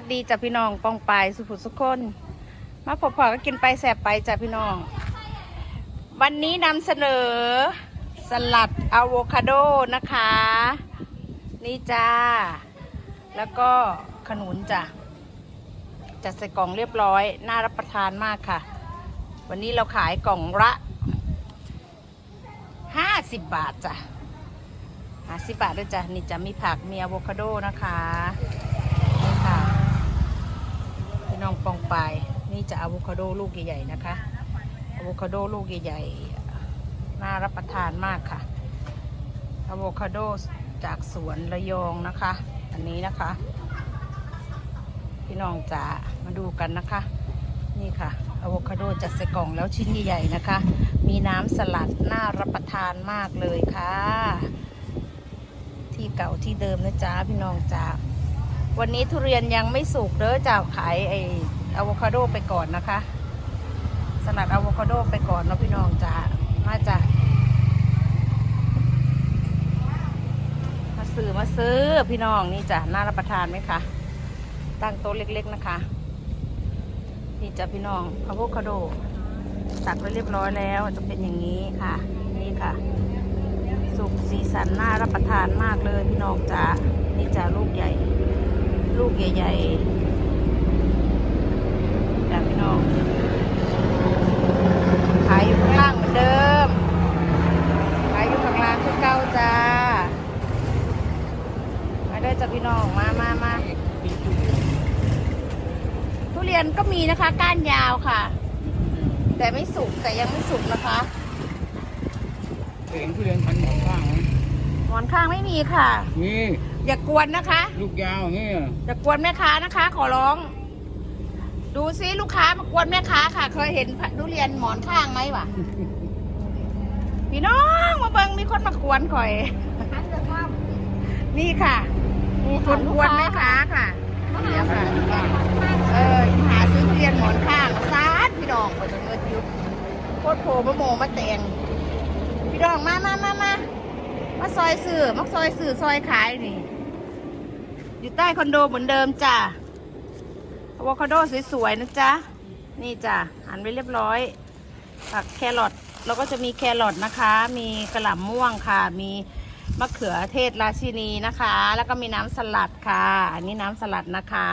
สดีจ้ะพี่น้องปองปายสุภุสุคน มาพบพอก็กินไปแสบไปจ้ะพี่น้อง วันนี้นำเสนอสลัดอะโวคาโดนะคะ นี่จ้า แล้วก็ขนุนจ้ะจัดใส่กล่องเรียบร้อย น่ารับประทานมากค่ะ วันนี้เราขายกล่องละห้าสิบบาทจ้ะห้าสิบบาทด้วยจ้ะนี่จะมีผักมีอะโวคาโดนะคะ น้องปองปาย นี่จะอะโวคาโดลูกใหญ่ๆนะคะอะโวคาโดลูกใหญ่ๆน่ารับประทานมากค่ะอะโวคาโดจากสวนระยองนะคะ อันนี้นะคะ พี่น้องจ๋ามาดูกันนะคะ นี่ค่ะอะโวคาโดจัดใส่กล่องแล้วชิ้นใหญ่ๆนะคะ มีน้ำสลัดน่ารับประทานมากเลยค่ะ ที่เก่าที่เดิมนะจ๊ะพี่น้องจ๋า วันนี้ทุเรียนยังไม่สุกเด้อจะขายไออะโวคาโดไปก่อนนะคะสลัดอะโวคาโดไปก่อนเนาะพี่น้องจ๋ามาจ้ะมาซื้อมาซื้อพี่น้องนี่จ้ะน่ารับประทานไหมคะตั้งโต๊ะเล็ก ๆนะคะ นี่จ้ะพี่น้องอะโวคาโดตักไว้เรียบร้อยแล้วจะเป็นอย่างนี้ค่ะ นี่ค่ะ สุกสีสันน่ารับประทานมากเลยพี่น้องจ๋านี่จ้ะลูกใหญ่ กใหญ่ๆจ้ะพี่น้องขายอยู่ข้างล่างเหมือนเดิมขายอยู่ข้างล่างคือเก่าจ้า มาได้อจ้ะพี่น้องมามามาทุเรียนก็มีนะคะ ก้านยาวค่ะ แต่ไม่สุกแต่ยังไม่สุกนะคะเห็นทุเรียนพันหมอนข้างไหมหมอนข้างไม่มีค่ะนี่ อย่ากวนนะคะ ลูกยาวอย่างนี้อย่ากวนแม่ค้านะคะ ขอร้อง ดูซิลูกค้ามากวนแม่ค้าค่ะ เคยเห็นทุเรียนหมอนข้างไหมวะ พี่น้องมาเบิงมีคนมากวนข่อย นี่ค่ะคนกวนแม่ค้าค่ะเดี๋ยวค่ะ เออหาซื้อทุเรียนหมอนข้างซาดพี่น้องก็จะเงินอยู่โคตรโผมะโมมาแตงพี่น้องมามามามา มาซอยสื่อมาซอยสื่อซอยขายนี่ อยู่ใต้คอนโดเหมือนเดิมจ้ะอะโวคาโดสวยๆนะจ๊ะ นี่จ้ะหั่นไว้เรียบร้อยผักแครอทแล้วก็จะมีแครอทนะคะ มีกระหล่ำม่วงค่ะ มีมะเขือเทศราชินีนะคะ แล้วก็มีน้ำสลัดค่ะ อันนี้น้ำสลัดนะคะ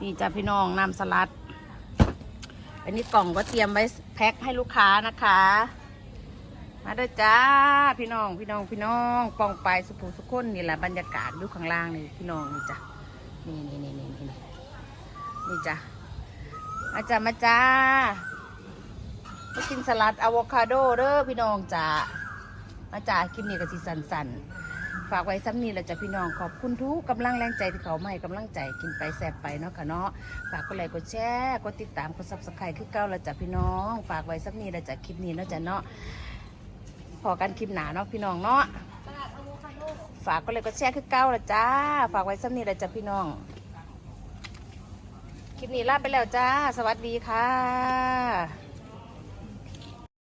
นี่จ้ะพี่น้องน้ำสลัด อันนี้กล่องก็เตรียมไว้แพ็คให้ลูกค้านะคะ มาเด้อจ้าพี่น้องพี่น้องพี่น้องปองไปสุภูสุคนนี่แหละบรรยากาศอยู่ข้างล่างนี่พี่น้องนี่จ้ะนี่นี่นี่นี่นี่นี่จ้ะมาจ้ามาจ้ามากินสลัดอะโวคาโดเด้อพี่น้องจ้ามาจ้าคลิปนี้ก็สิสันสันฝากไว้ซ้ำนี้แหละจ้ะพี่น้องขอบคุณทุกกำลังแรงใจที่เขามาให้กำลังใจกินไปแสบไปเนาะค่ะเนาะฝากกดไลค์กดแชร์กดติดตามกดซับสไครต์คือเก้าแล้วจ้ะพี่น้อง ฝากไว้ซ้ำนี้แหละจ้ะคลิปนี้เนาะจ้ะเนาะ พอกันคลิปหนาเนาะพี่น้องเนาะฝากก็เลยก็แชร์คือเก้าละจ้า ฝากไว้สักนิดละจ้ะพี่น้อง คลิปนี้ลาไปแล้วจ้า สวัสดีค่ะ